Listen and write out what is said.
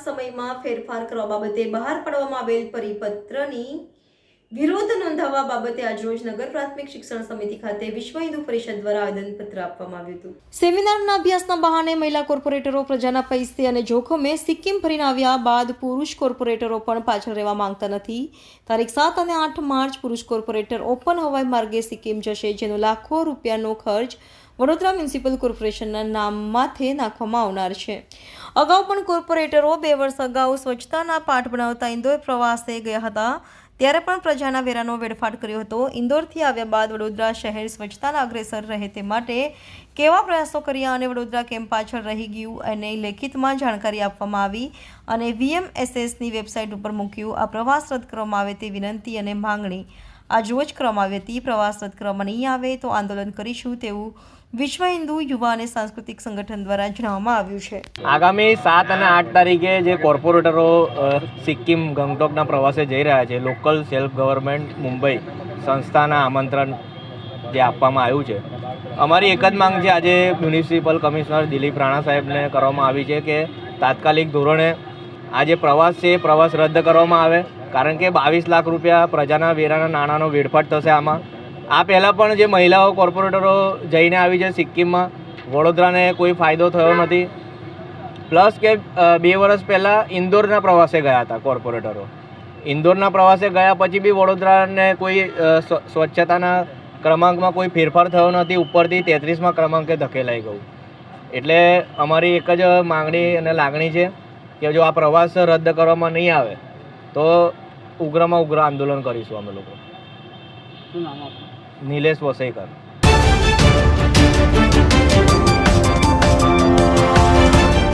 સમયમાં ફેરફાર કરવા બાબતે બહાર પાડવામાં આવેલ પરિપત્રની વિરોધ નોંધાવવા બાબતે આજરોજ નગર પ્રાથમિક શિક્ષણ સમિતિ ખાતે વિશ્વ હિન્દુ પરિષદ દ્વારા આવેદનપત્ર આપવામાં આવ્યું હતું. સેમિનારના અભ્યાસના બહાને મહિલા કોર્પોરેટરો પ્રજાના પૈસે અને જોખમે સિક્કિમ ફરીને આવ્યા બાદ પુરુષ કોર્પોરેટરો પણ પાછળ રહેવા માંગતા નથી. તારીખ સાત અને આઠ માર્ચ પુરુષ કોર્પોરેટર ઓપન હવાઈ માર્ગે સિક્કિમ જશે, જેનો લાખો રૂપિયાનો ખર્ચ વડોદરા મ્યુનિસિપલ કોર્પોરેશનના નામ માથે નાખવામાં આવનાર છે. અગાઉ પણ કોર્પોરેટરો બે વર્ષ અગાઉ સ્વચ્છતાના પાઠ બનાવતા ઇન્દોર પ્રવાસે ગયા હતા. ત્યારે પણ પ્રજાના વેરાનો વેડફાટ કર્યો હતો. ઇન્દોરથી આવ્યા બાદ વડોદરા શહેર સ્વચ્છતાના અગ્રેસર રહે તે માટે કેવા પ્રયાસો કર્યા અને વડોદરા કેમ પાછળ રહી ગયું અને લેખિતમાં જાણકારી આપવામાં આવી અને વીએમએસએસની વેબસાઇટ ઉપર મૂક્યું. આ પ્રવાસ રદ કરવામાં આવે તે વિનંતી અને માંગણી આજ જ ક્રમ આવે, તે પ્રવાસ રદ કરવામાં નહીં આવે તો આંદોલન કરીશું તેવું વિશ્વ હિન્દુ યુવા અને સાંસ્કૃતિક સંગઠન દ્વારા જણાવવામાં આવ્યું છે. આગામી સાત અને આઠ તારીખે જે કોર્પોરેટરો સિક્કિમ, ગંગટોકના પ્રવાસે જઈ રહ્યા છે, લોકલ સેલ્ફ ગવર્મેન્ટ, મુંબઈ સંસ્થાના આમંત્રણ જે આપવામાં આવ્યું છે. અમારી એક જ માંગ છે, આજે મ્યુનિસિપલ કમિશનર દિલીપ રાણા સાહેબને કરવામાં આવી છે કે તાત્કાલિક ધોરણે આ જે પ્રવાસ છે પ્રવાસ રદ કરવામાં આવે. કારણ કે બાવીસ લાખ રૂપિયા પ્રજાના વેરાના નાણાંનો વેડફાટ થશે આમાં. આ પહેલાં પણ જે મહિલાઓ કોર્પોરેટરો જઈને આવી છે સિક્કિમમાં, વડોદરાને કોઈ ફાયદો થયો નથી. પ્લસ કે બે વર્ષ પહેલાં ઇન્દોરના પ્રવાસે ગયા હતા કોર્પોરેટરો. ઇન્દોરના પ્રવાસે ગયા પછી બી વડોદરાને કોઈ સ્વ- સ્વચ્છતાના ક્રમાંકમાં કોઈ ફેરફાર થયો નથી. ઉપરથી તેત્રીસમાં ક્રમાંકે ધકેલાઈ ગયું. એટલે અમારી એક જ માંગણી અને લાગણી છે કે જો આ પ્રવાસ રદ કરવામાં નહીં આવે તો ઉગ્રમાં ઉગ્ર આંદોલન કરીશું અમે લોકો. નિલેશ વસઈકર